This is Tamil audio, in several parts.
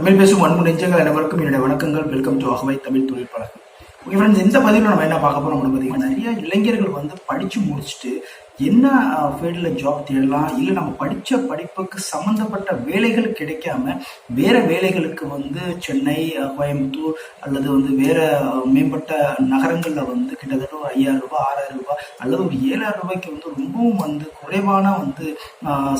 தமிழ் பேசும் அன்பு நெஞ்சங்கள் அனைவருக்கும் என்னுடைய வணக்கங்கள். வெல்கம் டு அகவை தமிழ் தொழில் ஓகே ஃப்ரெண்ட்ஸ் இந்த பதிவில் நம்ம என்ன பார்க்க போறோம் அப்படின்னு பார்த்தீங்கன்னா நிறைய இளைஞர்கள் வந்து படித்து முடிச்சுட்டு என்ன ஃபீல்டில் ஜாப் தேடலாம் இல்லை நம்ம படித்த படிப்புக்கு சம்மந்தப்பட்ட வேலைகள் கிடைக்காம வேற வேலைகளுக்கு வந்து சென்னை கோயம்புத்தூர் அல்லது வந்து வேற மேம்பட்ட நகரங்களில் வந்து கிட்டத்தட்ட ஒரு ஐயாயிரம் ரூபாய் ஆறாயிரம் ரூபாய் அல்லது ஒரு ஏழாயிரம் ரூபாய்க்கு வந்து ரொம்பவும் வந்து குறைவான வந்து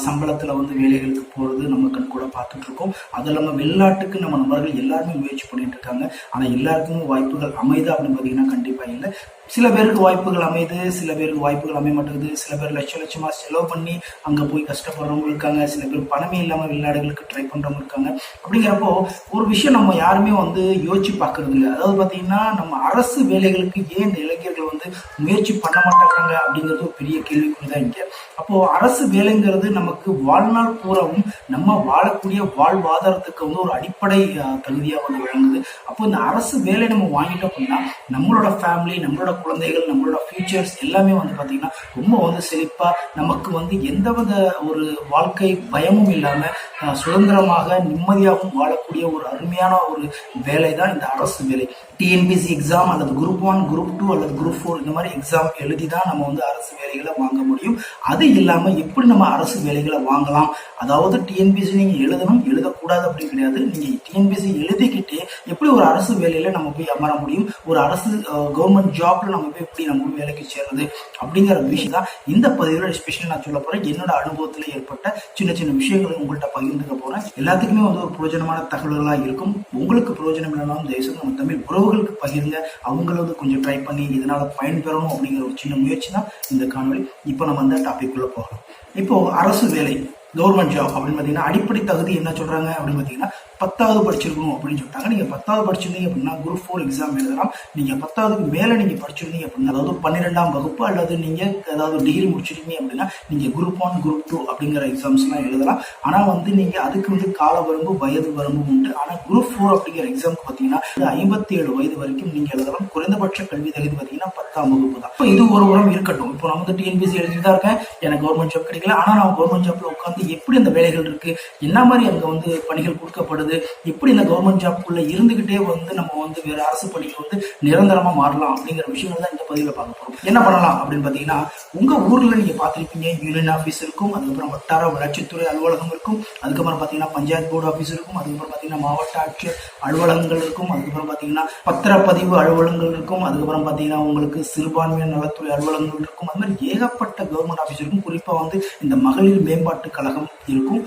சம்பளத்தில் வந்து வேலைகளுக்கு போகிறது நம்ம கண் கூட பார்த்துட்டு இருக்கோம். அது இல்லாமல் வெளிநாட்டுக்கு நம்ம நபர்கள் எல்லாருமே முயற்சி பண்ணிட்டு இருக்காங்க. ஆனால் எல்லாருக்குமே வாய்ப்புகள் அமைதா அப்படின்னு பார்த்தீங்கன்னா கண்டிப்பாக இல்லை. சில பேருக்கு வாய்ப்புகள் அமையுது சில பேருக்கு வாய்ப்புகள் அமைய மாட்டேங்குது சில பேர் லட்ச லட்சமாக செலவு பண்ணி அங்கே போய் கஷ்டப்படுறவங்க இருக்காங்க. சில பேர் பணமே இல்லாமல் வெளிநாடுகளுக்கு ட்ரை பண்ணுறவங்க இருக்காங்க. அப்படிங்கிறப்போ ஒரு விஷயம் நம்ம யாருமே வந்து யோசிச்சு பார்க்கறது இல்லை. அதாவது பார்த்தீங்கன்னா நம்ம அரசு வேலைகளுக்கு ஏன் இந்த இளைஞர்கள் வந்து முயற்சி பண்ண மாட்டேங்கிறாங்க அப்படிங்கிறது ஒரு பெரிய கேள்விக்குறி தான் இங்கே. அப்போ அரசு வேலைங்கிறது நமக்கு வாழ்நாள் பூராவும் நம்ம வாழக்கூடிய வாழ்வாதாரத்துக்கு வந்து ஒரு அடிப்படை தகுதியாக வந்து விளங்குது அப்போ இந்த அரசு வேலை நம்ம வாங்கிட்டோம் அப்படின்னா நம்மளோட ஃபேமிலி நம்மளோட குழந்தைகள் நம்மளோட ஃபியூச்சர்ஸ் எல்லாமே வந்து பார்த்தீங்கன்னா ரொம்ப வந்து செழிப்பாக நமக்கு வந்து எந்த வித ஒரு வாழ்க்கை பயமும் இல்லாமல் சுதந்திரமாக நிம்மதியாகவும் வாழக்கூடிய ஒரு அருமையான ஒரு வேலை தான் இந்த அரசு வேலை. டிஎன்பிசி எக்ஸாம் அல்லது குரூப் ஒன் குரூப் டூ அல்லது குரூப் ஃபோர் இந்த மாதிரி எக்ஸாம் எழுதி தான் நம்ம வந்து அரசு வேலைகளை வாங்க முடியும். அது இல்லாமல் எப்படி நம்ம அரசு வேலைகளை வாங்கலாம்? அதாவது டிஎன்பிசி நீங்கள் எழுதணும் கூடாது அப்படின்னு கிடையாது. நீங்கள் டிஎன்பிஎஸ்சி எழுதிக்கிட்டே எப்படி ஒரு அரசு வேலையில் நம்ம போய் அமர முடியும்? ஒரு அரசு கவர்மெண்ட் ஜாப்ல நம்ம போய் எப்படி நம்ம வேலைக்கு சேர்றது? அப்படிங்கிற விஷயம் தான் இந்த பதிவில் ஸ்பெஷல் நான் சொல்ல போகிறேன் என்னோட அனுபவத்தில் ஏற்பட்ட சின்ன சின்ன விஷயங்களை உங்கள்கிட்ட பகிர்ந்துக்க போகிறேன் எல்லாத்துக்குமே வந்து ஒரு பிரயோஜனமான தகவல்களாக இருக்கும். உங்களுக்கு பிரயோஜனம் இல்லைனாலும் தயவுசெய்து நம்ம தமிழ் உறவுகளுக்கு பகிருங்க. அவங்கள வந்து கொஞ்சம் ட்ரை பண்ணி இதனால பயன்பெறணும் அப்படிங்கிற ஒரு சின்ன முயற்சி தான் இந்த காணொலி இப்போ நம்ம அந்த டாபிக் உள்ள போகலாம். இப்போ அரசு வேலை கவர்மெண்ட் ஜாப் அப்படின்னு பார்த்தீங்கன்னா அடிப்படை தகுதி என்ன சொல்றாங்க அப்படின்னு பார்த்தீங்கன்னா பத்தாவது படிச்சிருக்கணும் அப்படின்னு சொல்லிட்டாங்க. நீங்க பத்தாவது படிச்சிருந்தீங்க அப்படின்னா குரூப் ஃபோர் எக்ஸாம் எழுதலாம். நீங்க பத்தாவதுக்கு மேல நீங்க படிச்சிருந்தீங்க அப்படின்னா அதாவது பன்னிரெண்டாம் வகுப்பு அல்லது நீங்க ஏதாவது டிகிரி முடிச்சிருக்கீங்க அப்படின்னா நீங்க குரூப் ஒன் குரூப் டூ அப்படிங்கிற எக்ஸாம்ஸ் எல்லாம் எழுதலாம். ஆனா வந்து நீங்க அதுக்கு வந்து கால வரம்பு வயது வரம்பு உண்டு. ஆனா குரூப் ஃபோர் அப்படிங்கிற எக்ஸாம்க்கு பார்த்தீங்கன்னா ஐம்பத்தி ஏழு வயது வரைக்கும் நீங்க எழுதலாம். குறைந்தபட்ச கல்வி தகுதி பார்த்தீங்கன்னா பத்தாம் வகுப்பு தான். இப்போ இது ஒரு உரம் இருக்கட்டும். இப்போ நான் வந்து டிஎன்பிசி எழுதிட்டு தான் இருக்கேன். எனக்கு கவர்மெண்ட் ஜாப் கிடைக்கல. ஆனா நான் கவர்மெண்ட் ஜாப்ல உட்காந்து எப்படி அந்த வேலைகள் இருக்கு? என்ன மாதிரி அங்க வந்து பணிகள் கொடுக்கப்படுது? எப்படி இந்த கவர்மெண்ட் ஜாப்குள்ளே இருந்துக்கிட்டே வந்து நம்ம வந்து வேறு அரசு பணிக்கு வந்து நிரந்தரமாக மாறலாம் அப்படிங்கிற விஷயங்கள் தான் இந்த பதிவில் பார்க்க போகிறோம் என்ன பண்ணலாம் அப்படின்னு பார்த்தீங்கன்னா உங்கள் ஊரில் நீங்கள் பார்த்துருப்பீங்க யூனியன் ஆஃபீஸ் இருக்கும் அதுக்கப்புறம் வட்டார வளர்ச்சித்துறை அலுவலகம் இருக்கும் அதுக்கப்புறம் பார்த்தீங்கன்னா பஞ்சாயத்து போர்டு ஆஃபீஸ் இருக்கும் அதுக்கப்புறம் பார்த்தீங்கன்னா மாவட்ட ஆட்சியர் அலுவலகங்கள் இருக்கும் அதுக்கப்புறம் பார்த்தீங்கன்னா பத்திரப்பதிவு அலுவலகங்கள் இருக்கும் அதுக்கப்புறம் பார்த்தீங்கன்னா உங்களுக்கு சிறுபான்மையினர் நலத்துறை அலுவலகங்கள் இருக்கும். அது மாதிரி ஏகப்பட்ட கவர்மெண்ட் ஆஃபீஸ் இருக்கும். குறிப்பாக வந்து இந்த மகளிர் மேம்பாட்டு கழகம் இருக்கும்.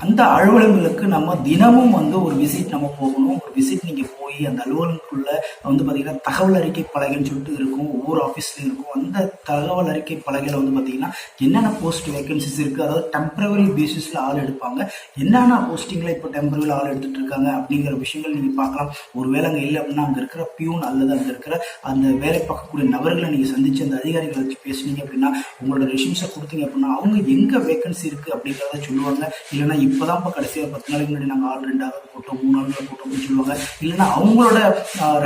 அந்த அலுவலகங்களுக்கு நம்ம தினமும் வந்து ஒரு விசிட் நம்ம போகணும். விசிட் நீங்கள் போய் அந்த அலுவலகத்துக்குள்ள வந்து பார்த்தீங்கன்னா தகவல் அறிக்கை பலகைன்னு சொல்லிட்டு இருக்கும். ஒவ்வொரு ஆஃபீஸ்லையும் இருக்கும். அந்த தகவல் அறிக்கை பலகையில் வந்து பார்த்தீங்கன்னா என்னென்ன போஸ்ட் வேகன்சிஸ் இருக்குது அதாவது டெம்பரவரி பேசிஸில் ஆள் எடுப்பாங்க. என்னென்ன போஸ்டிங்கில் இப்போ டெம்பரவரி ஆள் எடுத்துகிட்டு இருக்காங்க அப்படிங்கிற விஷயங்கள் நீங்கள் பார்க்கலாம். ஒருவேளை அங்கே இல்லை அப்படின்னா அங்கே இருக்கிற பியூன் அல்லது அங்கே இருக்கிற அந்த வேலை பார்க்கக்கூடிய நபர்களை நீங்கள் சந்திச்சு அந்த அதிகாரிகளை வச்சு பேசுனீங்க அப்படின்னா உங்களோட ரெசியூம்ஸை கொடுத்தீங்க அப்படின்னா அவங்க எங்கே வேகன்சி இருக்குது அப்படிங்கிறத சொல்லுவாங்க. இல்லைன்னா இப்பதான் இப்போ கடைசியாக பத்து நாளைக்கு முன்னாடி நாங்கள் ஆள் ரெண்டாவது போட்டோம் மூணு போட்டோம் அப்படின்னு சொல்லுவாங்க. இல்லைன்னா அவங்களோட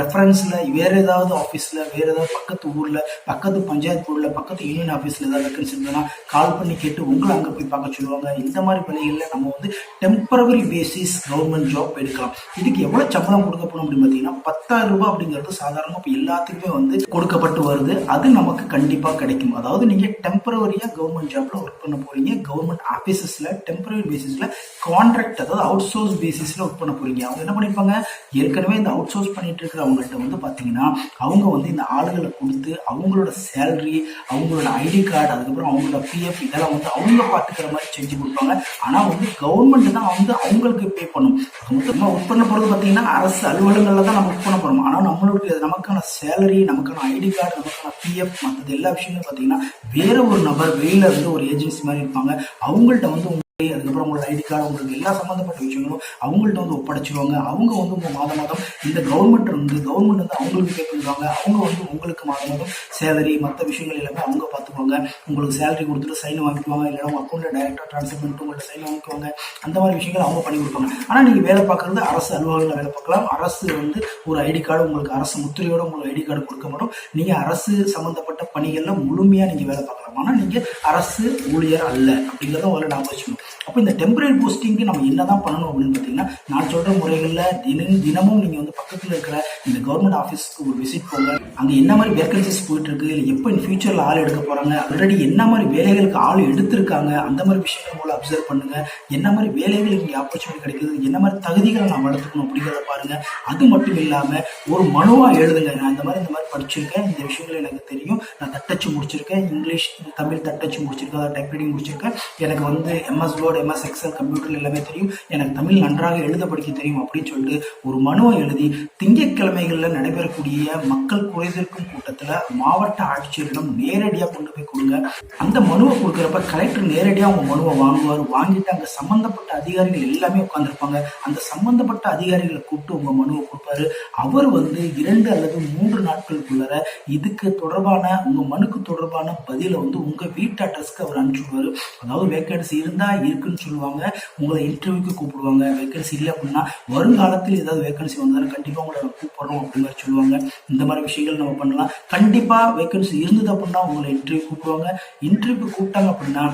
ரெஃபரன்ஸில் வேறு ஏதாவது ஆஃபீஸில் வேறு ஏதாவது பக்கத்து ஊரில் பக்கத்து பஞ்சாயத்து ஊரில் பக்கத்து யூனியன் ஆஃபீஸில் ஏதாவது வேகன்சி இருந்ததுன்னா கால் பண்ணி கேட்டு உங்களை அங்கே போய் பார்க்க சொல்லுவாங்க. இந்த மாதிரி பணிகளில் நம்ம வந்து டெம்பரவரி பேசிஸ் கவர்மெண்ட் ஜாப் எடுக்கலாம். இதுக்கு எவ்வளோ சம்பளம் போகணும் அப்படின்னு பார்த்தீங்கன்னா பத்தாயிரம் ரூபாய் அப்படிங்கிறது சாதாரணமாக இப்போ எல்லாத்துக்குமே வந்து கொடுக்கப்பட்டு வருது. அது நமக்கு கண்டிப்பாக கிடைக்கும். அதாவது நீங்கள் டெம்பரவரியாக கவர்மெண்ட் ஜாப்ல ஒர்க் பண்ண போறீங்க. கவர்மெண்ட் ஆஃபீஸஸில் டெம்பரரி பேசிஸில் கான்ட்ராக்ட் அதாவது அவுட் சோர்ஸ் பேசிஸில் ஒர்க் பண்ண போறீங்க. அவங்க என்ன பண்ணிப்பாங்க? ஏற்கனவே இந்த அவுட் சோர்ஸ் பண்ணிட்டு இருக்கிறவங்கள்ட்ட வந்து பார்த்தீங்கன்னா அவங்க வந்து இந்த ஆளுகளை கொடுத்து அவங்களோட சேலரி அவங்களோட ஐடி கார்டு அதுக்கப்புறம் அவங்களோட பிஎஃப் இதெல்லாம் வந்து அவங்க பார்த்துக்கிற மாதிரி செஞ்சு கொடுப்பாங்க. ஆனால் வந்து கவர்மெண்ட் தான் வந்து அவங்களுக்கு பே பண்ணும். மொத்தமாக ஒர்க் பண்ண போகிறது பார்த்தீங்கன்னா அரசு அலுவலகங்களில் தான் நம்ம ஒர்க் பண்ண போகிறோம் ஆனால் நம்மளுடைய நமக்கான சேலரி நமக்கான ஐடி கார்டு நமக்கான பிஎஃப் மற்றது எல்லா விஷயங்களும் பார்த்தீங்கன்னா வேற ஒரு நபர் வெளியில இருந்து ஒரு ஏஜென்சி மாதிரி இருப்பாங்க. அவங்கள்ட்ட வந்து அதுக்கப்புறம் உங்களோட ஐடி கார்டு உங்களுக்கு எல்லா சம்மந்தப்பட்ட விஷயங்களும் அவங்கள்ட்ட வந்து ஒப்படைச்சிருவாங்க. அவங்க வந்து உங்க மாதம் மாதம் இந்த கவர்மெண்ட் வந்து கவர்மெண்ட் வந்து அவங்களுக்கு பே பண்ணுவாங்க அவங்க வந்து உங்களுக்கு மாதம் மாதம் சேலரி மற்ற விஷயங்கள் எல்லாமே அவங்க பார்த்துக்குவாங்க. உங்களுக்கு சேலரி கொடுத்துட்டு சைன் வாங்கிக்குவாங்க. இல்லைன்னா உங்க அக்கௌண்ட்ல டைரக்டா ட்ரான்ஸ்ஃபர் பண்ணிட்டு உங்கள்ட்ட சைன் வாங்கிக்குவாங்க. அந்த மாதிரி விஷயங்கள் அவங்க பண்ணி கொடுப்பாங்க. ஆனா நீங்க வேலை பார்க்கறது அரசு அலுவலகங்களில் வேலை பார்க்கலாம். அரசு வந்து ஒரு ஐடி கார்டு உங்களுக்கு அரசு முத்திரையோட உங்களுக்கு ஐடி கார்டு கொடுக்க மாட்டோம். நீங்க அரசு சம்பந்தப்பட்ட பணிகள்ல முழுமையா நீங்க வேலை பார்க்கலாம். ஆனால் நீங்கள் அரசு ஊழியர் அல்ல அப்படிங்கிறத முதல்ல நான் வச்சுக்கணும். அப்போ இந்த டெம்பரரி போஸ்டிங்க்கு நம்ம என்ன தான் பண்ணணும் அப்படின்னு பார்த்தீங்கன்னா நான் சொல்கிற முறைகளில் தினம் தினமும் நீங்கள் வந்து பக்கத்தில் இருக்கிற இந்த கவர்மெண்ட் ஆஃபீஸ்க்கு ஒரு விசிட் போங்க. அங்கே என்ன மாதிரி வேக்கன்சிஸ் போயிட்டு இருக்கு இல்லை எப்போ இன் ஃபியூச்சரில் ஆள் எடுக்க போகிறாங்க ஆல்ரெடி என்ன மாதிரி வேலைகளுக்கு ஆள் எடுத்திருக்காங்க? அந்த மாதிரி விஷயங்கள் போல அப்சர்வ் பண்ணுங்க. என்ன மாதிரி வேலைகள் இங்கே ஆப்பர்ச்சுனிட்டி கிடைக்குது? என்ன மாதிரி தகுதிகளை நான் வளர்த்துக்கணும் அப்படிங்கிறத பாருங்க. அது மட்டும் இல்லாமல் ஒரு மனுவாக எழுதுங்க. நான் இந்த மாதிரி இந்த மாதிரி படிச்சிருக்கேன். இந்த விஷயங்கள் எனக்கு தெரியும். நான் தட்டச்சு முடிச்சிருக்கேன். இங்கிலீஷ் தமிழ் தட்டச்சு முடிச்சிருக்கேன். டைப் முடிச்சிருக்கேன். எனக்கு வந்து MS Word MS Excel computer எல்லாமே தெரியும். எனக்கு தமிழ் நன்றாக எழுத படிக்க தெரியும் அப்படின்னு சொல்லிட்டு ஒரு மனுவை எழுதி திங்கட்கிழமைகளில் நடைபெறக்கூடிய மக்கள் குறைதீர்க்கும் கூட்டத்தில் மாவட்ட ஆட்சியரிடம் நேரடியாக கொண்டு போய் கொடுங்க. அந்த மனுவை கொடுக்குறப்ப கலெக்டர் நேரடியாக அவங்க மனுவை வாங்குவார். வாங்கிட்டு அங்கே சம்மந்தப்பட்ட அதிகாரிகள் எல்லாமே உட்காந்துருப்பாங்க அந்த சம்மந்தப்பட்ட அதிகாரிகளை கூப்பிட்டு உங்க மனுவை கொடுப்பாரு. அவர் வந்து இரண்டு அல்லது மூன்று நாட்களுக்குள்ளார இதுக்கு தொடர்பான உங்க மனுக்கு தொடர்பான பதிலை வந்து உங்க வீட்டு அட்ரஸ்க்கு அவர் அனுப்பிச்சுடுவாரு. அதாவது வேக்கன்சி இருந்தால் இருக்குன்னு சொல்லுவாங்க. உங்களை இன்டர்வியூக்கு கூப்பிடுவாங்க. வேக்கன்சி இல்லை அப்படின்னா வருங்காலத்தில் ஏதாவது வேக்கன்சி வந்தாலும் கண்டிப்பாக உங்களை கூப்பிடுறோம் அப்படின்னு சொல்லுவாங்க. இந்த மாதிரி விஷயங்கள் நம்ம பண்ணலாம். கண்டிப்பா வேக்கன்சி இருந்தது அப்படின்னா உங்களை இன்டர்வியூ கூப்பிடுவாங்க. இன்டர்வியூ கூப்பிட்டாங்க அப்படின்னா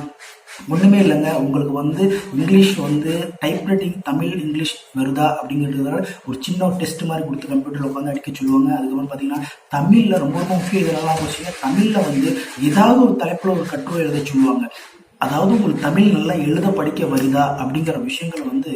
ஒன்றுமே இல்லைங்க. உங்களுக்கு வந்து இங்கிலீஷ் வந்து டைப்ரைட்டிங் தமிழ் இங்கிலீஷ் வருதா அப்படிங்கிறதுனால ஒரு சின்ன ஒரு டெஸ்ட் மாதிரி கொடுத்து கம்ப்யூட்டரில் உட்காந்து அடிக்க சொல்லுவாங்க. அதுக்கப்புறம் பார்த்தீங்கன்னா தமிழில் ரொம்ப ரொம்ப முக்கியம். இதெல்லாம் வச்சுங்க தமிழில் வந்து ஏதாவது ஒரு தலைப்பில் ஒரு கட்டுரை எழுத சொல்லுவாங்க. அதாவது உங்களுக்கு தமிழ் நல்லா எழுத படிக்க வருதா அப்படிங்கிற விஷயங்களை வந்து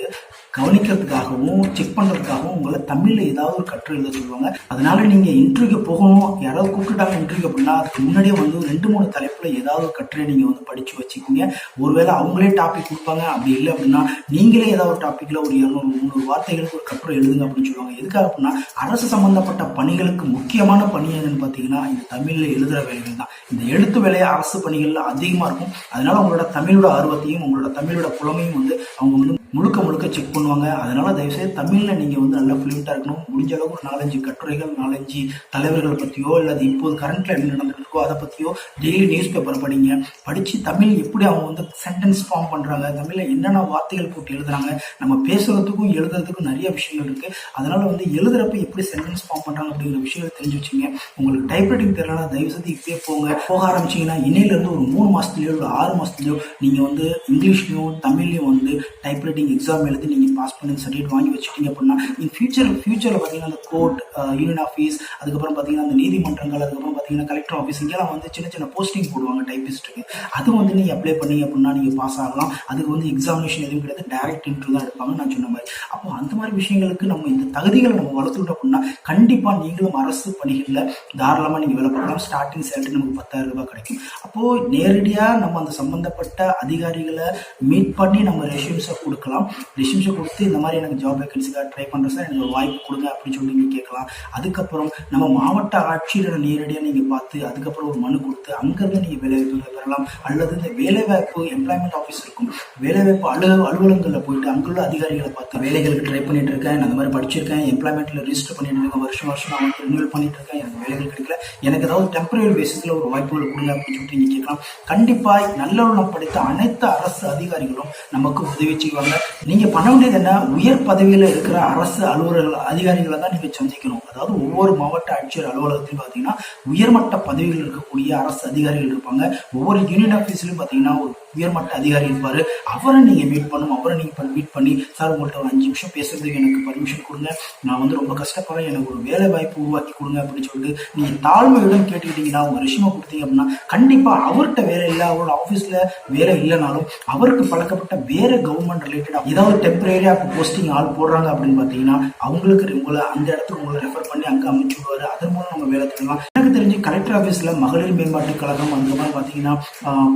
கவனிக்கிறதுக்காகவும் செக் பண்ணுறதுக்காகவும் உங்களை தமிழில் ஏதாவது ஒரு கற்று எழுத சொல்லுவாங்க. அதனால நீங்கள் இன்டர்வியூக்கு போகணும். யாராவது கூப்பிட்டுட்டாங்க இன்டர்வியூ அப்படின்னா அதுக்கு முன்னாடியே வந்து ரெண்டு மூணு தலைப்பில் ஏதாவது ஒரு கட்டுரை நீங்கள் வந்து படித்து வச்சுக்கோங்க. ஒருவேளை அவங்களே டாபிக் கொடுப்பாங்க. அப்படி இல்லை அப்படின்னா நீங்களே ஏதாவது ஒரு டாப்பிக்கில் ஒரு இரநூறு முந்நூறு வார்த்தைகளுக்கு ஒரு கட்டுரை எழுதுங்க அப்படின்னு சொல்லுவாங்க. எதுக்காக அப்படின்னா அரசு சம்பந்தப்பட்ட பணிகளுக்கு முக்கியமான பணி என்னன்னு பார்த்தீங்கன்னா இந்த தமிழில் எழுதுகிற வேலைகள் தான். இந்த எழுத்து வேலையை அரசு பணிகளில் அதிகமாக இருக்கும். அதனால உங்களோட தமிழோட ஆர்வத்தையும் உங்களோட தமிழோட புலமையும் வந்து அவங்க வந்து முழுக்க முழுக்க செக் பண்ணுவாங்க. அதனால தயவுசெய்து தமிழில் நீங்கள் வந்து நல்லா ஃப்ளூயண்ட்டாக இருக்கணும். முடிஞ்ச அளவுக்கு நாலஞ்சு கட்டுரைகள் நாலஞ்சு தலைவர்கள் பற்றியோ இல்லை இப்போது கரண்ட்டில் என்ன நடந்துட்டு இருக்கோ அதை பற்றியோ டெய்லி நியூஸ் பேப்பர் படிங்க. படித்து தமிழ் எப்படி அவங்க வந்து சென்டென்ஸ் ஃபார்ம் பண்ணுறாங்க தமிழில் என்னென்ன வார்த்தைகள் போட்டு எழுதுறாங்க நம்ம பேசுகிறதுக்கும் எழுதுறதுக்கும் நிறைய விஷயங்கள் இருக்குது அதனால் வந்து எழுதுறப்ப எப்படி சென்டென்ஸ் ஃபார்ம் பண்ணுறாங்க அப்படிங்கிற விஷயங்களை தெரிஞ்சு வச்சுங்க. உங்களுக்கு டைப்ரைட்டிங் தெரியலனா தயவு செய்து இப்பயே போங்க. போக ஆரம்பிச்சிங்கன்னா இன்னையிலேருந்து ஒரு மூணு மாதத்துலையோ இல்லை ஆறு மாதத்துலையோ நீங்கள் வந்து இங்கிலீஷ்லையும் தமிழ்லையும் வந்து டைப்ரைட்டிங் எக்ஸாம் எழுதி நீங்கள் பாஸ் பண்ணி சர்டிஃபிகேட் வாங்கி வச்சுட்டீங்க அப்படின்னா இன் ஃபியூச்சர் ஃபியூச்சரில் பார்த்தீங்கன்னா அந்த கோர்ட் யூனியன் ஆஃபீஸ் அதுக்கப்புறம் பார்த்தீங்கன்னா அந்த நீதிமன்றங்கள் அதுக்கப்புறம் பார்த்தீங்கன்னா கலெக்டர் ஆஃபீஸ் இங்கெல்லாம் வந்து சின்ன சின்ன போஸ்டிங் போடுவாங்க டைப்பிஸ்ட்டுக்கு அது வந்து நீங்கள் அப்ளை பண்ணீங்க அப்படின்னா நீங்கள் பாஸ் ஆகலாம். அதுக்கு வந்து எக்ஸாமினேஷன் எதுவும் கிடையாது. டேரக்ட் இன்டர்வியூ தான் எடுப்பாங்க நான் சொன்ன மாதிரி. அப்போ அந்த மாதிரி விஷயங்களுக்கு நம்ம இந்த தகுதிகளை நம்ம வளர்த்துக்கிட்டோம் அப்படின்னா கண்டிப்பாக நீங்களும் அரசு பணிகளில் தாராளமாக நீங்கள் வேலை பண்ணலாம் ஸ்டார்டிங் சேலரி நமக்கு பத்தாயிரம் ரூபாய் கிடைக்கும். அப்போது நேரடியாக நம்ம அந்த சம்மந்தப்பட்ட அதிகாரிகளை மீட் பண்ணி நம்ம ரெஷ்யூம்ஸை கொடுக்கலாம். ரெஷ்யூம்ஸை கொடுத்து இந்த மாதிரி எனக்கு ஜாப் வேகன்சிக்காக ட்ரை பண்ணுறேன் சார். எனக்கு வாய்ப்பு கொடுங்க அப்படின்னு சொல்லி நீங்கள் கேட்கலாம். அதுக்கப்புறம் நம்ம மாவட்ட ஆட்சியரை நேரடியாக நீங்கள் பார்த்து அதுக்கப்புறம் ஒரு மனு கொடுத்து அங்கேருந்து நீங்கள் வேலைவாய்ப்புகளை பெறலாம் அல்லது இந்த வேலைவாய்ப்பு எம்ப்ளாய்மெண்ட் ஆஃபீஸ் இருக்கும். வேலைவாய்ப்பு அலுவலக அலுவலகங்களில் போயிட்டு அங்குள்ள அதிகாரிகளை பார்த்து வேலைகளுக்கு ட்ரை பண்ணிட்டு இருக்கேன் அந்த மாதிரி படிச்சிருக்கேன் எம்ப்ளாய்மெண்ட்டில் ரெஜிஸ்டர் பண்ணிட்டு இருக்கேன் வருஷம் வருஷம் நான் ரினியூல் பண்ணிட்டு இருக்கேன் எனக்கு வேலைகள் கிடைக்கல. எனக்கு ஏதாவது டெம்பரரி பேசிஸில் ஒரு வாய்ப்புகள் கொடுங்க அப்படின்னு சொல்லிட்டு நீங்கள் கேட்கலாம். கண்டிப்பாக நல்லுள்ளம் படித்த அனைத்து அரசு அதிகாரிகளும் நமக்கு உதவி செய்வாங்க. நீங்கள் பண்ண வேண்டியது என்ன? உயர் பதவியில் இருக்கிற அரசு அலுவலர்கள் அதிகாரிகளை தான் நீங்கள் சந்திக்கணும். அதாவது ஒவ்வொரு மாவட்ட ஆட்சியர் அலுவலகத்திலும் பார்த்தீங்கன்னா உயர்மட்ட பதவியில் இருக்கக்கூடிய அரசு அதிகாரிகள் இருப்பாங்க. ஒவ்வொரு யூனியன் ஆஃபீஸ்லையும் பார்த்தீங்கன்னா ஒரு உயர்மட்ட அதிகாரி இருப்பார். அவரை நீங்கள் மீட் பண்ணும் அவரை நீங்கள் மீட் பண்ணி சார் உங்கள்கிட்ட ஒரு அஞ்சு நிமிஷம் பேசுறதுக்கு எனக்கு பர்மிஷன் கொடுங்க. நான் வந்து ரொம்ப கஷ்டப்படுறேன். எனக்கு ஒரு வேலை வாய்ப்பு உருவாக்கி கொடுங்க அப்படின்னு சொல்லிட்டு நீங்கள் தாழ்மையுடன் கேட்டுக்கிட்டீங்கன்னா உங்கள் ரெஷ்யூமை கொடுத்தீங்க அப்படின்னா கண்டிப்பாக அவர்கிட்ட வேலை இல்லை அவரோட ஆஃபீஸில் வேலை இல்லைனாலும் அவருக்கு பழக்கப்பட்ட வேறு கவர்மெண்ட் ரிலேட்டடாக ஏதாவது டெம்பரரியாக போஸ்டிங் ஆள் போடுறாங்க அப்படின்னு பார்த்தீங்கன்னா அவங்களுக்கு உங்களை அந்த இடத்துக்கு உங்களை ரெஃபர் பண்ணி அங்கே அமைச்சு விடுவார். அதன் மூலம் அவங்க வேலை தேடலாம் எனக்கு தெரிஞ்சு கலெக்டர் ஆஃபீஸில் மகளிர் மேம்பாட்டு கழகம் அந்த மாதிரி பார்த்தீங்கன்னா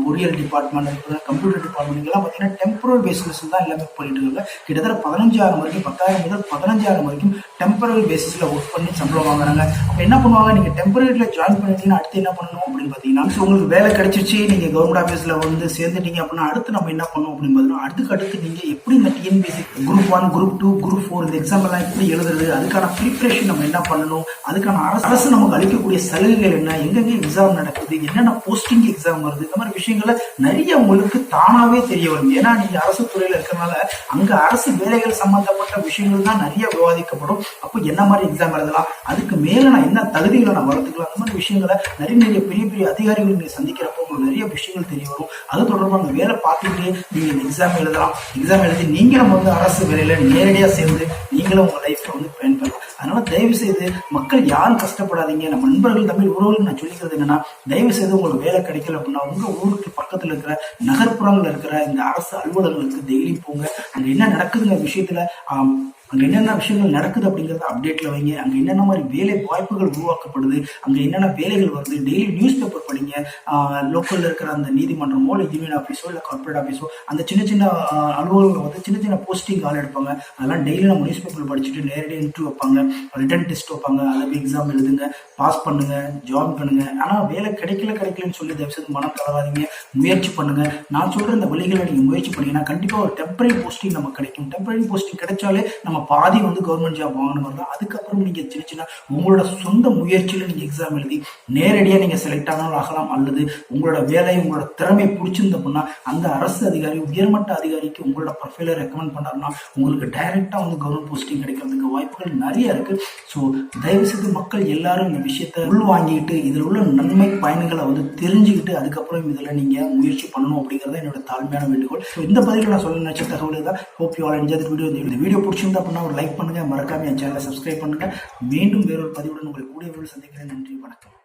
பொறியியல் டிபார்ட்மெண்ட் கம்ப்யூட்டர் டிபார்ட்மெண்ட் எல்லாம் பார்த்தீங்கன்னா டெம்பரரி பேசிஸில் தான் எல்லாமே பண்ணிட்டு இருக்காங்க கிட்டத்தட்ட பதினஞ்சாயிரம் வரைக்கும் பத்தாயிரம் முதல் பதினஞ்சாயிரம் வரைக்கும் டெம்பரரி பேசிஸில் ஒர்க் பண்ணி சம்பளம் வாங்குறாங்க. அப்போ என்ன பண்ணுவாங்க? நீங்கள் டெம்பரரியில் ஜாயின் பண்ணிட்டீங்கன்னா அடுத்து என்ன பண்ணணும் அப்படின்னு பார்த்தீங்கன்னா உங்களுக்கு வேலை கிடைச்சிருச்சு நீங்கள் கவர்மெண்ட் ஆஃபீஸில் வந்து சேர்ந்துட்டீங்க அப்படின்னா அடுத்து நம்ம என்ன பண்ணணும் அப்படின்னு பார்த்தீங்கன்னா அடுத்துக்கு அடுத்து நீங்கள் எப்படி இந்த TNPSC group one group two group four இந்த எக்ஸாம் எல்லாம் எப்படி எழுதுறது? அதுக்கான ப்ரிப்ரேஷன் நம்ம என்ன பண்ணணும்? அதுக்கான அரசு அரசு நமக்கு அளிக்கக்கூடிய சலுகைகள் என்ன? எங்கெங்க எக்ஸாம் நடக்குது? என்னென்ன போஸ்டிங் எக்ஸாம் வருது? இந்த மாதிரி விஷயங்களை நிறைய உங்களுக்கு தானாவே தெரிய வரும். ஏன்னா நீங்க அரசு துறையில இருக்கிறனால அங்க அரசு வேலைகள் சம்பந்தப்பட்ட விஷயங்கள் தான் நிறைய விவாதிக்கப்படும். அப்போ என்ன மாதிரி எக்ஸாம் எழுதலாம்? அதுக்கு மேல நான் என்ன தகுதிகளை நான் வளர்த்துக்கலாம்? அந்த மாதிரி விஷயங்களை நிறைய நிறைய பெரிய பெரிய அதிகாரிகள் நீங்க சந்திக்கிறப்போ உங்களுக்கு நிறைய விஷயங்கள் தெரிய வரும். அது தொடர்பாக அந்த வேலை பார்த்துக்கிட்டே நீங்க இந்த எக்ஸாம் எழுதலாம். எக்ஸாம் எழுதி நீங்களும் வந்து அரசு வேலையில நேரடியா சேர்ந்து நீங்களும் உங்க லைஃப்ல வந்து பயன்பெறலாம். அதனால தயவு செய்து மக்கள் யாரும் கஷ்டப்படாதீங்க. நம்ம நண்பர்கள் தமிழ் உறவுகள் நான் சொல்லிக்கிறது என்னன்னா தயவு செய்து உங்களுக்கு வேலை கிடைக்கல அப்படின்னா உங்க ஊருக்கு பக்கத்துல இருக்கிற நகர்ப்புறங்கள்ல இருக்கிற இந்த அரசு அலுவலகங்களுக்கு டெய்லி போங்க. அங்க என்ன நடக்குதுங்கிற விஷயத்துல அங்கே என்னென்ன விஷயங்கள் நடக்குது அப்படிங்கறத அப்டேட்ல வைங்க. அங்கே என்னென்ன மாதிரி வேலை வாய்ப்புகள் உருவாக்கப்படுது அங்கே என்னென்ன வேலைகள் வருது டெய்லி நியூஸ் பேப்பர் படிங்க. லோக்கல்ல இருக்கிற அந்த நீதிமன்றமோ இல்லை யூனியன் ஆஃபீஸோ இல்லை கார்பரேட் ஆஃபீஸோ அந்த சின்ன சின்ன அலுவலகங்கள் வந்து சின்ன சின்ன போஸ்டிங் ஆள் எடுப்பாங்க. அதெல்லாம் டெய்லி நம்ம நியூஸ் பேப்பர் படிச்சுட்டு நேரடியாக இன்டர்வியூ வைப்பாங்க. ரிட்டன் டெஸ்ட் வைப்பாங்க. அதை எக்ஸாம் எழுதுங்க. பாஸ் பண்ணுங்க. ஜாயின் பண்ணுங்க. ஆனால் வேலை கிடைக்கல கிடைக்கலன்னு சொல்லி தயவுசெய்து மனம் தளராதீங்க முயற்சி பண்ணுங்க. நான் சொல்ற இந்த வழிகளை நீங்க முயற்சி பண்ணீங்கன்னா கண்டிப்பாக ஒரு டெம்பரரி போஸ்டிங் நமக்கு கிடைக்கும். டெம்பரரி போஸ்டிங் கிடைச்சாலே நம்ம பாதி வந்து கவர்மெண்ட் ஜாப் வாங்கணும் தான் அதுக்கப்புறம் நீங்க சின்ன சின்ன உங்களோட சொந்த முயற்சியில நீங்க எக்ஸாம் எழுதி நேரடியாக நீங்க செலக்ட் ஆனாலும் ஆகலாம் அல்லது உங்களோட வேலை உங்களோட திறமை பிடிச்சிருந்த அப்படின்னா அந்த அரசு அதிகாரி உயர்மட்ட அதிகாரிக்கு உங்களோட ப்ரொஃபைலை ரெக்கமெண்ட் பண்ணாருன்னா உங்களுக்கு டைரக்டா வந்து கவர்மெண்ட் போஸ்டிங் கிடைக்கிறதுக்கு வாய்ப்புகள் நிறைய இருக்கு. ஸோ தயவு செய்து மக்கள் எல்லாரும் இந்த விஷயத்தை உள் வாங்கிட்டு இதில் உள்ள நன்மை பயன்களை வந்து தெரிஞ்சுக்கிட்டு அதுக்கப்புறம் இதில் நீங்க முயற்சி பண்ணணும் அப்படிங்கிறத என்னோட தாழ்மையான வேண்டுகோள். ஸோ இந்த பதிவில் நான் சொல்ல நினைச்ச தகவல் தான். Hope you all enjoy video இந்த வீடியோ பிடிச்சிருந்தா பண்ணால் ஒரு லைக் பண்ணுங்க. மறக்காம என் சேனலை சப்ஸ்கிரைப் பண்ணுங்க. மீண்டும் வேறொரு பதிவுடன் உங்களை கூடிய சந்திக்கிறேன். நன்றி வணக்கம்.